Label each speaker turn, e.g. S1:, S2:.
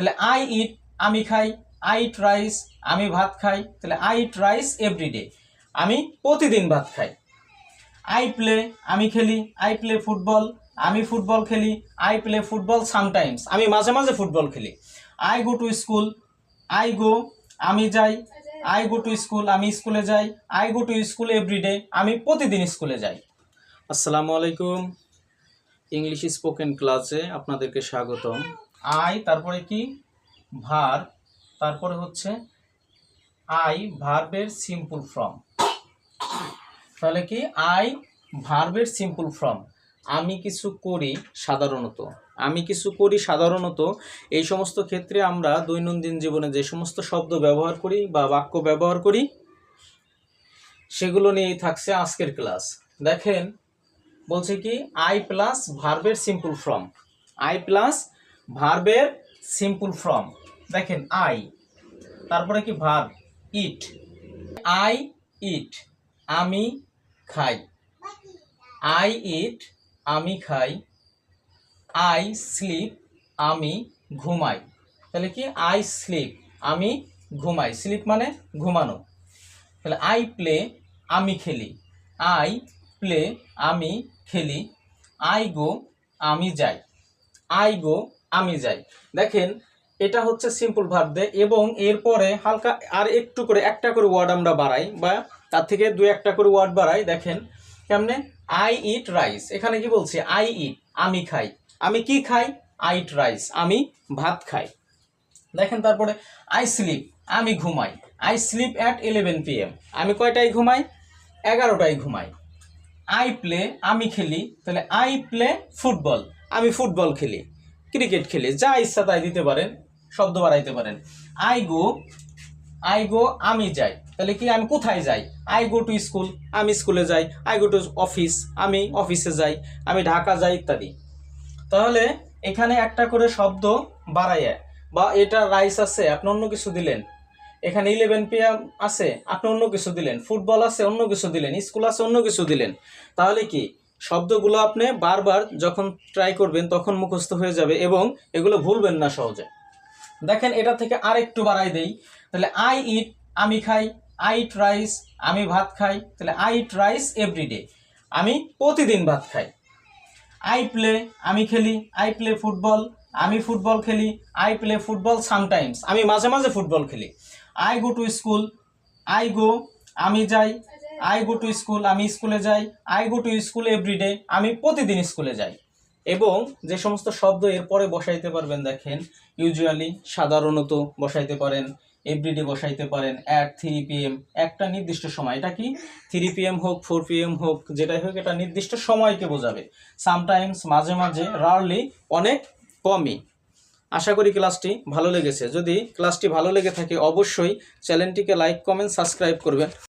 S1: তাহলে I eat আমি খাই আই ইট রাইস আমি ভাত খাই, তাহলে আই ইট রাইস এভরিডে আমি প্রতিদিন ভাত খাই। আই প্লে আমি খেলি আই প্লে ফুটবল আমি ফুটবল খেলি আই প্লে ফুটবল সামটাইমস আমি মাঝে মাঝে ফুটবল খেলি। I go to school I go আমি যাই আই গো টু স্কুল আমি স্কুলে যাই I go to school everyday আমি প্রতিদিন স্কুলে যাই। আসসালামু আলাইকুম ইংলিশ স্পোকেন ক্লাসে আপনাদেরকে স্বাগতম। আই, তারপরে কি? ভার, তারপরে হচ্ছে আই, ভার্বের সিম্পল ফর্ম। তাহলে কি? আই, ভার্বের সিম্পল ফর্ম। আমি কিছু করি সাধারণত। আমি কিছু করি সাধারণত। এই সমস্ত ক্ষেত্রে আমরা দৈনন্দিন জীবনে যে সমস্ত শব্দ ব্যবহার করি বা বাক্য ব্যবহার করি, সেগুলো নিয়েই থাকছে আজকের ক্লাস। দেখেন, বলছে কি? আই প্লাস ভার্বের সিম্পল ফর্ম। আই প্লাস ভার্বের সিম্পল ফর্ম। দেখেন আই তারপরে কি ভার্ব? ইট। আই ইট, আমি খাই। আই ইট, আমি খাই। আই স্লিপ আমি ঘুমাই। তাহলে কি? আই স্লিপ আমি ঘুমাই। স্লিপ মানে ঘুমানো। তাহলে আই প্লে আমি খেলি। আই প্লে আমি খেলি। আই গো আমি যাই। আই গো আমি যাই। দেখেন, এটা হচ্ছে সিম্পল ভার্ব দে এবং এরপরে হালকা আর একটু করে একটা করে ওয়ার্ড আমরা বাড়াই বা তার থেকে দু একটা করে ওয়ার্ড বাড়াই। দেখেন, কেমনে? আই ইট রাইস এখানে কি বলছি? আই ইট আমি খাই। আমি কি খাই? আই ইট রাইস আমি ভাত খাই। দেখেন, তারপরে আই স্লিপ আমি ঘুমাই। I sleep at eleven P M আমি কয়টায় ঘুমাই? এগারোটায় ঘুমাই। আই প্লে আমি খেলি। তাহলে আই প্লে ফুটবল আমি ফুটবল খেলি। ক্রিকেট খেলে, যা ইচ্ছা তাই দিতে পারেন, শব্দ বাড়াইতে পারেন। আই গো আই গো, আমি যাই। তাহলে কি আমি কোথায় যাই? আই গো টু স্কুল, আমি স্কুলে যাই। আই গো টু অফিস, আমি অফিসে যাই। আমি ঢাকা যাই ইত্যাদি। তাহলে এখানে একটা করে শব্দ বাড়াইয়া, বা এটা রাইস আছে, আপনি অন্য কিছু দিলেন। এখানে ইলেভেন পিএম আছে, আপনি অন্য কিছু দিলেন। ফুটবল আছে, অন্য কিছু দিলেন। স্কুল আছে, অন্য কিছু দিলেন। তাহলে কি? শব্দগুলো আপনি বারবার যখন ট্রাই করবেন তখন মুখস্থ হয়ে যাবে এবং এগুলো ভুলবেন না সহজে। দেখেন, এটা থেকে আর একটু বাড়াই দেই। তাহলে আই ইট আমি খাই আই ইট রাইস আমি ভাত খাই, তাহলে আই ইট রাইস এভরিডে আমি প্রতিদিন ভাত খাই। আই প্লে আমি খেলি আই প্লে ফুটবল আমি ফুটবল খেলি আই প্লে ফুটবল সামটাইমস আমি মাঝে মাঝে ফুটবল খেলি। I go to school I go আমি যাই আই গো টু স্কুল আমি স্কুলে যাই। I go to school everyday আমি প্রতিদিন স্কুলে যাই। এবং যে সমস্ত শব্দ এরপরে বসাইতে পারবেন, দেখেন ইউজুয়ালি সাধারণত বসাইতে পারেন এভরিডে বসাইতে পারেন অ্যাট থ্রি পিএম একটা নির্দিষ্ট সময়। এটা কি? থ্রি পিএম হোক ফোর পিএম হোক, যেটাই হোক, এটা নির্দিষ্ট সময়কে বোঝাবে। সামটাইমস মাঝে মাঝে রারলি অনেক কমই। আশা করি ক্লাসটি ভালো লেগেছে। যদি ক্লাসটি ভালো লেগে থাকে, অবশ্যই চ্যানেলটিকে লাইক কমেন্ট সাবস্ক্রাইব করবেন।